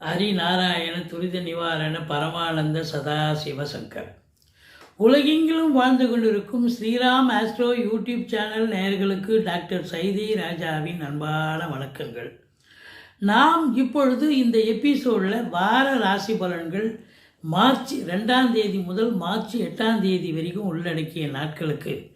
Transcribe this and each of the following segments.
ஹரிநாராயண துரித நிவாரண பரமானந்த சதாசிவசங்கர் உலகெங்கிலும் வாழ்ந்து கொண்டிருக்கும் ஸ்ரீராம் ஆஸ்ட்ரோ யூடியூப் சேனல் நேயர்களுக்கு டாக்டர் சைதி ராஜாவின் அன்பான வணக்கங்கள். நாம் இப்பொழுது இந்த எபிசோடில் வார ராசி பலன்கள் மார்ச் ரெண்டாம் தேதி முதல் மார்ச் எட்டாம் தேதி வரைக்கும் உள்ளடக்கிய நாட்களுக்கு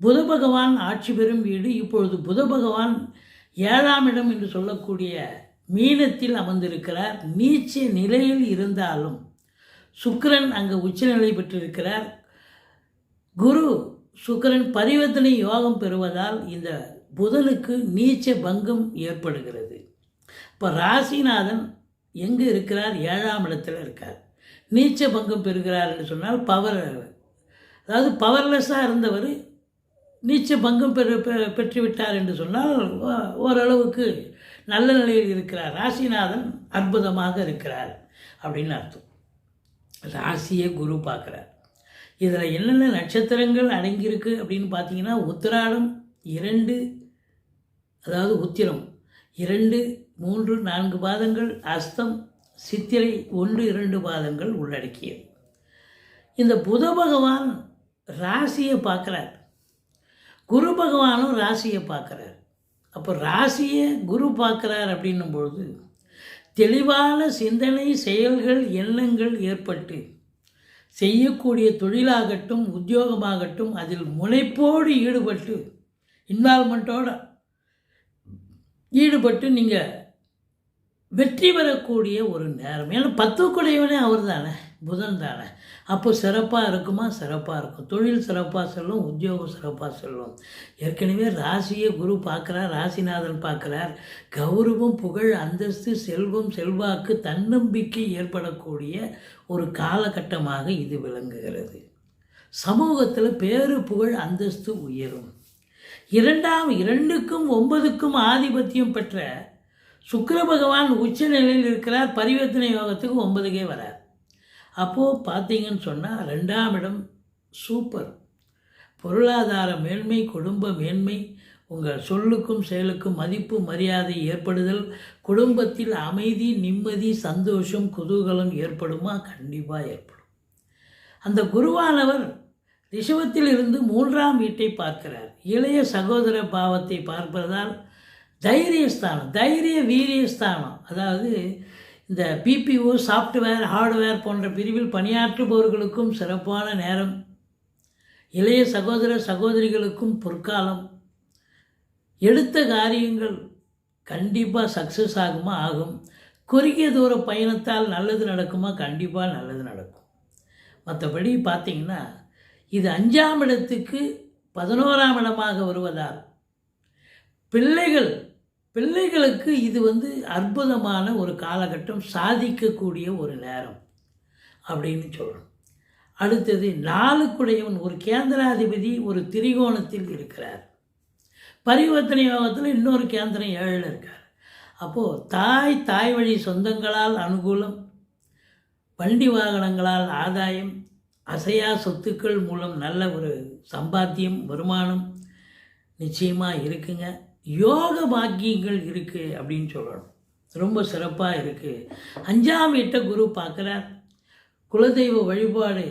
புத பகவான் ஆட்சி பெறும் வீடு இப்பொழுது புத பகவான் ஏழாம் இடம் என்று சொல்லக்கூடிய மீனத்தில் அமர்ந்திருக்கிறார். நீச்ச நிலையில் இருந்தாலும் சுக்கரன் அங்கே உச்சநிலை பெற்றிருக்கிறார். குரு சுக்கரன் பரிவர்த்தனை யோகம் பெறுவதால் இந்த புதனுக்கு நீச்ச பங்கம் ஏற்படுகிறது. இப்போ ராசிநாதன் எங்கே இருக்கிறார்? ஏழாம் இடத்தில் இருக்கார். நீச்ச பங்கம் பெறுகிறார் என்று சொன்னால் பவர் அதாவது பவர்லெஸ்ஸாக இருந்தவர் நீச்ச பங்கம் பெற பெற்றுவிட்டார் என்று சொன்னால் ஓ- ஓரளவுக்கு நல்ல நிலையில் இருக்கிறார். ராசிநாதன் அற்புதமாக இருக்கிறார் அப்படின்னு அர்த்தம். ராசியை குரு பார்க்குறார். இதில் என்னென்ன நட்சத்திரங்கள் அடங்கியிருக்கு அப்படின்னு பார்த்தீங்கன்னா உத்திராடம் இரண்டு அதாவது உத்திரம் இரண்டு மூன்று நான்கு பாதங்கள் அஸ்தம் சித்திரை ஒன்று இரண்டு பாதங்கள் உள்ளடக்கியது. இந்த புத பகவான் ராசியை பார்க்குறார். குரு பகவானும் ராசியை பார்க்குறார். அப்போ ராசியை குரு பார்க்குறார் அப்படின்னும் பொழுது தெளிவான சிந்தனை செயல்கள் எண்ணங்கள் ஏற்பட்டு செய்யக்கூடிய தொழிலாகட்டும் உத்தியோகமாகட்டும் அதில் முனைப்போடு ஈடுபட்டு இன்வால்மெண்ட்டோட ஈடுபட்டு நீங்கள் வெற்றி பெறக்கூடிய ஒரு நேரம். ஏன்னா பத்துக்குடையவனே அவர் தானே புதன் தானே. அப்போ சிறப்பாக இருக்குமா? சிறப்பாக இருக்கும். தொழில் சிறப்பாக செல்லும் உத்தியோகம் சிறப்பாக செல்லும். ஏற்கனவே ராசியை குரு பார்க்குறார் ராசிநாதன் பார்க்குறார். கௌரவம் புகழ் அந்தஸ்து செல்வம் செல்வாக்கு தன்னம்பிக்கை ஏற்படக்கூடிய ஒரு காலகட்டமாக இது விளங்குகிறது. சமூகத்தில் பேரு புகழ் அந்தஸ்து உயரும். இரண்டாம் இரண்டுக்கும் ஒன்பதுக்கும் ஆதிபத்தியம் பெற்ற சுக்கர பகவான் உச்ச நிலையில் இருக்கிறார். பரிவர்த்தனை யோகத்துக்கு ஒன்பதுக்கே வரார். அப்போது பார்த்தீங்கன்னு சொன்னால் ரெண்டாம் இடம் சூப்பர் பொருளாதார மேன்மை குடும்ப மேன்மை உங்கள் சொல்லுக்கும் செயலுக்கும் மதிப்பு மரியாதை ஏற்படுதல் குடும்பத்தில் அமைதி நிம்மதி சந்தோஷம் குதூகலம் ஏற்படுமா? கண்டிப்பாக ஏற்படும். அந்த குருவானவர் ரிஷபத்தில் இருந்து மூன்றாம் வீட்டை பார்க்கிறார். இளைய சகோதர பாவத்தை பார்ப்பதால் தைரியஸ்தானம் தைரிய வீரியஸ்தானம். அதாவது இந்த பிபிஓ சாஃப்ட்வேர் ஹார்ட்வேர் போன்ற பிரிவில் பணியாற்றுபவர்களுக்கும் சிறப்பான நேரம். இளைய சகோதர சகோதரிகளுக்கும் பொற்காலம். எடுத்த காரியங்கள் கண்டிப்பாக சக்ஸஸ் ஆகுமா? ஆகும். குறுகிய தூர பயணத்தால் நல்லது நடக்குமா? கண்டிப்பாக நல்லது நடக்கும். மற்றபடி பார்த்தீங்கன்னா இது அஞ்சாம் இடத்துக்கு பதினோராம் இடமாக வருவதால் பிள்ளைகள் பிள்ளைகளுக்கு இது வந்து அற்புதமான ஒரு காலகட்டம் சாதிக்கக்கூடிய ஒரு நேரம் அப்படின்னு சொல்லணும். அடுத்தது நாளுக்குடையவன் ஒரு கேந்திராதிபதி ஒரு திரிகோணத்தில் இருக்கிறார். பரிவர்த்தனை யோகத்தில் இன்னொரு கேந்திரம் ஏழில் இருக்கார். அப்போது தாய் தாய் வழி சொந்தங்களால் அனுகூலம் வண்டி வாகனங்களால் ஆதாயம் அசையா சொத்துக்கள் மூலம் நல்ல ஒரு சம்பாத்தியம் வருமானம் நிச்சயமாக இருக்குங்க. யோக பாக்கியங்கள் இருக்குது அப்படின்னு சொல்லணும். ரொம்ப சிறப்பாக இருக்குது அஞ்சாம் எட்ட குரு பார்க்குறார். குலதெய்வ வழிபாடு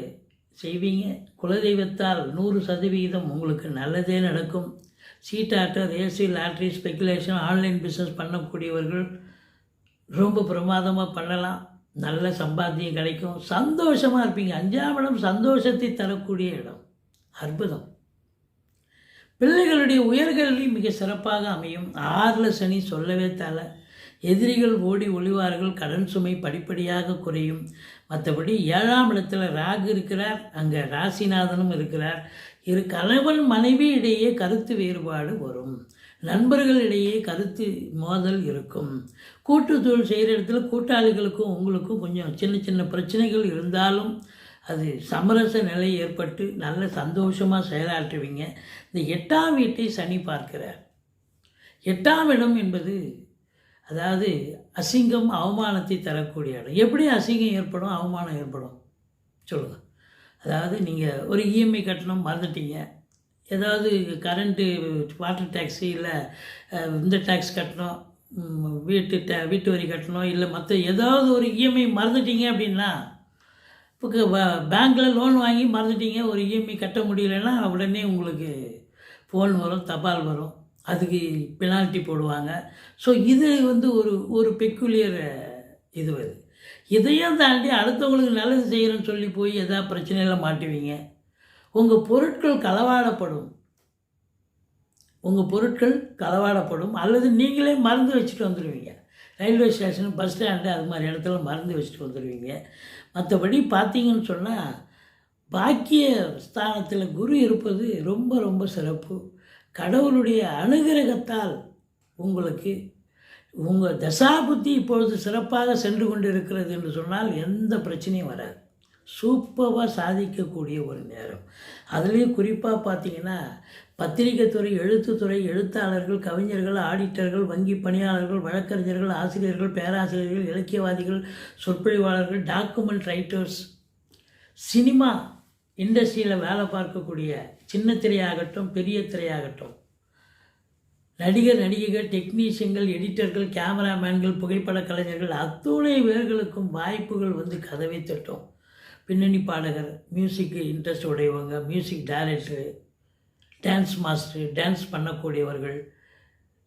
செய்வீங்க. குலதெய்வத்தால் நூறு சதவிகிதம் உங்களுக்கு நல்லதே நடக்கும். சீட்டாட்டம் ரேசி லாட்ரி ஸ்பெக்குலேஷன் ஆன்லைன் பிஸ்னஸ் பண்ணக்கூடியவர்கள் ரொம்ப பிரமாதமாக பண்ணலாம். நல்ல சம்பாத்தியம் கிடைக்கும். சந்தோஷமாக இருப்பீங்க. அஞ்சாம் இடம் சந்தோஷத்தை தரக்கூடிய இடம். அற்புதம். பிள்ளைகளுடைய உயர்கல்வி மிக சிறப்பாக அமையும். ஆறில் சனி சொல்லவே தலை. எதிரிகள் ஓடி ஒளிவார்கள் கடன் சுமை படிப்படியாக குறையும். மற்றபடி ஏழாம் இடத்துல ராகு இருக்கிறார் அங்கே ராசிநாதனும் இருக்கிறார். இரு கணவன் மனைவி இடையே கருத்து வேறுபாடு வரும். நண்பர்களிடையே கருத்து மோதல் இருக்கும். கூட்டு தொழில் செய்கிற இடத்துல கூட்டாளிகளுக்கும் உங்களுக்கும் கொஞ்சம் சின்ன சின்ன பிரச்சனைகள் இருந்தாலும் அது சமரச நிலை ஏற்பட்டு நல்ல சந்தோஷமாக செயலாற்றுவீங்க. இந்த எட்டாம் வீட்டை சனி பார்க்கிறார். எட்டாம் இடம் என்பது அதாவது அசிங்கம் அவமானத்தை தரக்கூடிய இடம். எப்படி அசிங்கம் ஏற்படும்? அவமானம் ஏற்படும். சொல்லுங்கள் அதாவது நீங்கள் ஒரு இஎம்ஐ கட்டணம் மறந்துட்டீங்க. ஏதாவது கரண்ட்டு வாட்டர் டேக்ஸு இல்லை இந்த டேக்ஸ் கட்டணும் வீட்டு டே வீட்டு வரி கட்டணும் இல்லை மற்ற ஏதாவது ஒரு இஎம்ஐ மறந்துட்டீங்க அப்படின்னா இப்போ பேங்க்கில் லோன் வாங்கி மறந்துட்டீங்க ஒரு இஎம்ஐ கட்ட முடியலன்னா உடனே உங்களுக்கு ஃபோன் வரும் தபால் வரும். அதுக்கு பெனால்ட்டி போடுவாங்க. ஸோ இது வந்து ஒரு ஒரு பெக்குலியர் இது வருது இதையும் தாண்டி அடுத்தவங்களுக்கு நல்லது செய்கிறேன்னு சொல்லி போய் எதாவது பிரச்சனையில் மாட்டுவீங்க. உங்கள் பொருட்கள் களவாடப்படும். உங்கள் பொருட்கள் களவாடப்படும். அல்லது நீங்களே மறந்து வச்சுட்டு வந்துடுவீங்க ரயில்வே ஸ்டேஷன் பஸ் ஸ்டாண்டு அது மாதிரி இடத்துல மறந்து வச்சுட்டு வந்துடுவீங்க மற்றபடி பார்த்தீங்கன்னு சொன்னால் பாக்கிய ஸ்தானத்தில் குரு இருப்பது ரொம்ப ரொம்ப சிறப்பு. கடவுளுடைய அனுகிரகத்தால் உங்களுக்கு உங்கள் தசாபுத்தி இப்பொழுது சிறப்பாக சென்று கொண்டு இருக்கிறது என்று சொன்னால் எந்த பிரச்சனையும் வராது. சூப்பராக சாதிக்கக்கூடிய ஒரு நேரம். அதுலேயும் குறிப்பாக பார்த்தீங்கன்னா பத்திரிகைத்துறை எழுத்துத்துறை எழுத்தாளர்கள் கவிஞர்கள் ஆடிட்டர்கள் வங்கி பணியாளர்கள் வழக்கறிஞர்கள் ஆசிரியர்கள் பேராசிரியர்கள் இலக்கியவாதிகள் சொற்பொழிவாளர்கள் டாக்குமெண்ட் ரைட்டர்ஸ் சினிமா இண்டஸ்ட்ரியில் வேலை பார்க்கக்கூடிய சின்ன திரையாகட்டும் பெரிய திரையாகட்டும். நடிகர் நடிகைகள் டெக்னீஷியன்கள் எடிட்டர்கள் கேமராமேன்கள் புகைப்பட கலைஞர்கள் அத்துணை பேர்களுக்கும் வாய்ப்புகள் வந்து கதவை தட்டும். பின்னணி பாடகர் music interest உடையவங்க music director dance master dance பண்ணக்கூடியவர்கள்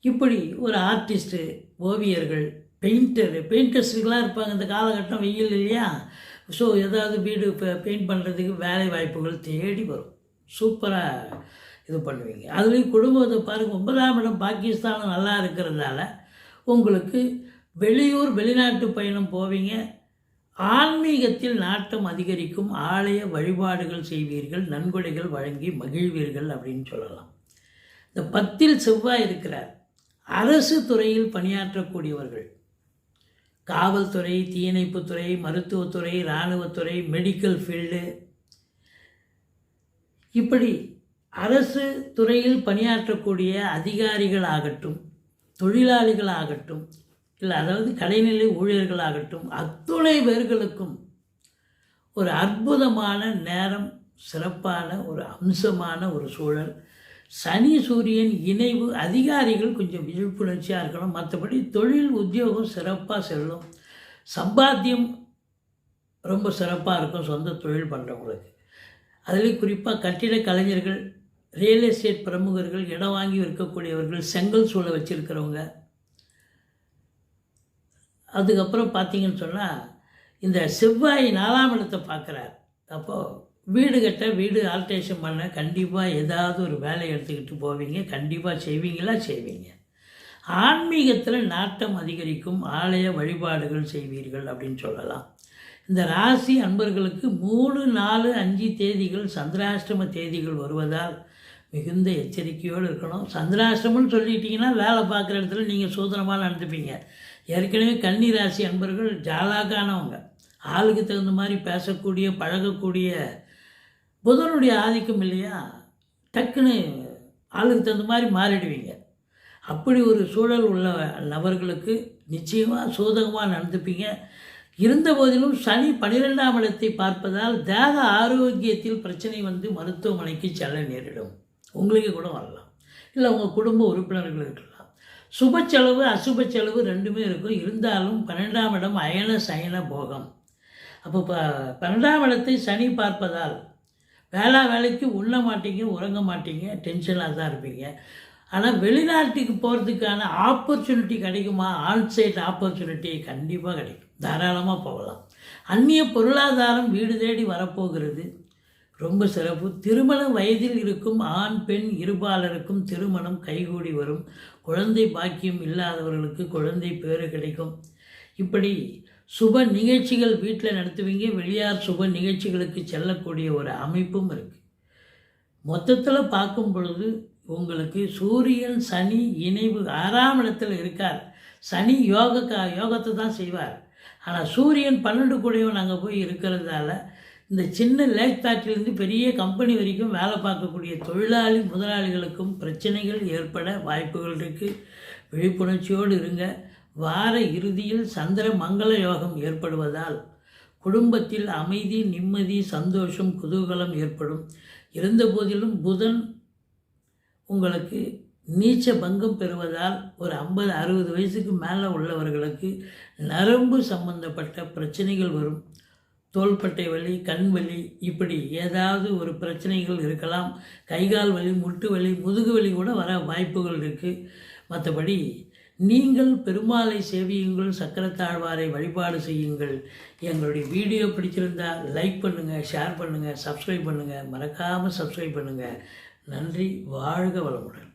இப்படி ஒரு ஆர்டிஸ்ட்டு ஓவியர்கள் பெயிண்டரு பெயிண்டர்ஸுக்கெலாம் இருப்பாங்க. இந்த காலகட்டம் வெயில் இல்லையா? ஸோ ஏதாவது வீடு இப்போ பெயிண்ட் பண்ணுறதுக்கு வேலை வாய்ப்புகள் தேடி வரும். சூப்பராக இது பண்ணுவீங்க. அதுலேயும் குடும்பத்தை பாருங்கள் ஒன்பதாம் இடம் பாகிஸ்தானம் நல்லா இருக்கிறதால உங்களுக்கு வெளியூர் வெளிநாட்டு பயணம் போவீங்க. ஆன்மீகத்தில் நாட்டம் அதிகரிக்கும் ஆலய வழிபாடுகள் செய்வீர்கள் நன்கொடைகள் வழங்கி மகிழ்வீர்கள் அப்படின்னு சொல்லலாம். இந்த பத்தில் செவ்வாய் இருக்கிறார். அரசு துறையில் பணியாற்றக்கூடியவர்கள். காவல்துறை தீயணைப்புத்துறை மருத்துவத்துறை இராணுவத்துறை மெடிக்கல் ஃபீல்டு இப்படி அரசு துறையில் பணியாற்றக்கூடிய அதிகாரிகள் ஆகட்டும் தொழிலாளிகள் ஆகட்டும் இல்லை அதாவது கடைநிலை ஊழியர்களாகட்டும் அத்துணை பேர்களுக்கும் ஒரு அற்புதமான நேரம் சிறப்பான ஒரு அம்சமான ஒரு சூழல். சனி சூரியன் இணைவு அதிகாரிகள் கொஞ்சம் விழிப்புணர்ச்சியாக இருக்கணும். மற்றபடி தொழில் உத்தியோகம் சிறப்பாக செல்லும். சம்பாத்தியம் ரொம்ப சிறப்பாக இருக்கும் சொந்த தொழில் பண்ணுறவங்களுக்கு அதுலேயும் குறிப்பாக கட்டிட கலைஞர்கள் ரியல் எஸ்டேட் பிரமுகர்கள் இடம் வாங்கி விற்கக்கூடியவர்கள் செங்கல் சூளை வச்சுருக்கிறவங்க அதுக்கப்புறம் பார்த்தீங்கன்னு சொன்னால் இந்த செவ்வாய் நாலாம் இடத்தை பார்க்குறார். அப்போது வீடு கட்ட வீடு ஆல்ட்ரேஷன் பண்ண கண்டிப்பாக ஏதாவது ஒரு வேலையை எடுத்துக்கிட்டு போவீங்க. கண்டிப்பாக செய்வீங்களா? செய்வீங்க. ஆன்மீகத்தில் நாட்டம் அதிகரிக்கும் ஆலய வழிபாடுகள் செய்வீர்கள் அப்படின்னு சொல்லலாம். இந்த ராசி அன்பர்களுக்கு மூணு நாலு அஞ்சு தேதிகள் சந்திராஷ்டம தேதிகள் வருவதால் மிகுந்த எச்சரிக்கையோடு இருக்கணும். சந்திராஷ்டமம்னு சொல்லிட்டீங்கன்னா வேலை பார்க்குற இடத்துல நீங்கள் சூதனமாக நடந்துப்பீங்க. ஏற்கனவே கன்னி ராசி அன்பர்கள் ஜாலாக்கானவங்க ஆளுக்கு தகுந்த மாதிரி பேசக்கூடிய பழகக்கூடிய புதனுடைய ஆதிக்கம் இல்லையா? டக்குன்னு ஆளுக்கு தகுந்த மாதிரி மாறிடுவீங்க. அப்படி ஒரு சூழல் உள்ள நபர்களுக்கு நிச்சயமாக சூதகமாக நடந்துப்பீங்க. இருந்த போதிலும் சனி பனிரெண்டாம் இடத்தை பார்ப்பதால் தேக ஆரோக்கியத்தில் பிரச்சனை வந்து மருத்துவமனைக்கு செல்ல நேரிடும். உங்களுக்கு கூட வரலாம். இல்லை உங்கள் குடும்ப உறுப்பினர்கள் இருக்கலாம். சுப செலவு அசுப செலவு ரெண்டுமே இருக்கும். இருந்தாலும் பன்னெண்டாம் இடம் அயன சயன போகம். அப்போ ப பன்னெண்டாம் இடத்தை சனி பார்ப்பதால் வேளா வேலைக்கு உண்ண மாட்டீங்க உறங்க மாட்டீங்க டென்ஷனாக தான் இருப்பீங்க. ஆனால் வெளிநாட்டுக்கு போகிறதுக்கான ஆப்பர்ச்சுனிட்டி கிடைக்குமா? ஆன்சைட் ஆப்பர்ச்சுனிட்டி கண்டிப்பாக கிடைக்கும். தாராளமாக போகலாம். அந்நிய பொருளாதாரம் வீடு தேடி வரப்போகிறது. ரொம்ப சிறப்பு. திருமண வயதில் இருக்கும் ஆண் பெண் இருபாலருக்கும் திருமணம் கைகூடி வரும். குழந்தை பாக்கியம் இல்லாதவர்களுக்கு குழந்தை பேறு கிடைக்கும். இப்படி சுப நிகழ்ச்சிகள் வீட்டில் நடத்துவீங்க வெளியார் சுப நிகழ்ச்சிகளுக்கு செல்லக்கூடிய ஒரு அமைப்பும் இருக்குது மொத்தத்தில் பார்க்கும் பொழுது உங்களுக்கு சூரியன் சனி இணைவு ஆறாம் இடத்துல இருக்கார். சனி யோக யோகத்தை தான் செய்வார். ஆனால் சூரியன் பன்னெண்டு கூடையும் நாங்கள் போய் இருக்கிறதால இந்த சின்ன லேக் ஃபேக்ட்ரிலேருந்து பெரிய கம்பெனி வரைக்கும் வேலை பார்க்கக்கூடிய தொழிலாளி முதலாளிகளுக்கும் பிரச்சனைகள் ஏற்பட வாய்ப்புகள் இருக்குது விழிப்புணர்ச்சியோடு இருங்க. வார இறுதியில் சந்திர மங்கள யோகம் ஏற்படுவதால் குடும்பத்தில் அமைதி நிம்மதி சந்தோஷம் குதூகலம் ஏற்படும். இருந்தபோதிலும் புதன் உங்களுக்கு நீச்ச பங்கம் பெறுவதால் ஒரு ஐம்பது அறுபது வயசுக்கு மேலே உள்ளவர்களுக்கு நரம்பு சம்பந்தப்பட்ட பிரச்சனைகள் வரும். தோள்பட்டை வலி கண் வலி இப்படி ஏதாவது ஒரு பிரச்சனைகள் இருக்கலாம். கைகால் வலி முட்டு வலி முதுகு வலி கூட வர வாய்ப்புகள் இருக்குது மற்றபடி நீங்கள் பெருமாளை சேவியுங்கள் சக்கரத்தாழ்வாரை வழிபாடு செய்யுங்கள். எங்களுடைய வீடியோ பிடிச்சிருந்தா லைக் பண்ணுங்கள் ஷேர் பண்ணுங்கள் சப்ஸ்கிரைப் பண்ணுங்கள் மறக்காமல் சப்ஸ்கிரைப் பண்ணுங்கள் நன்றி வாழ்க வளமுடன்.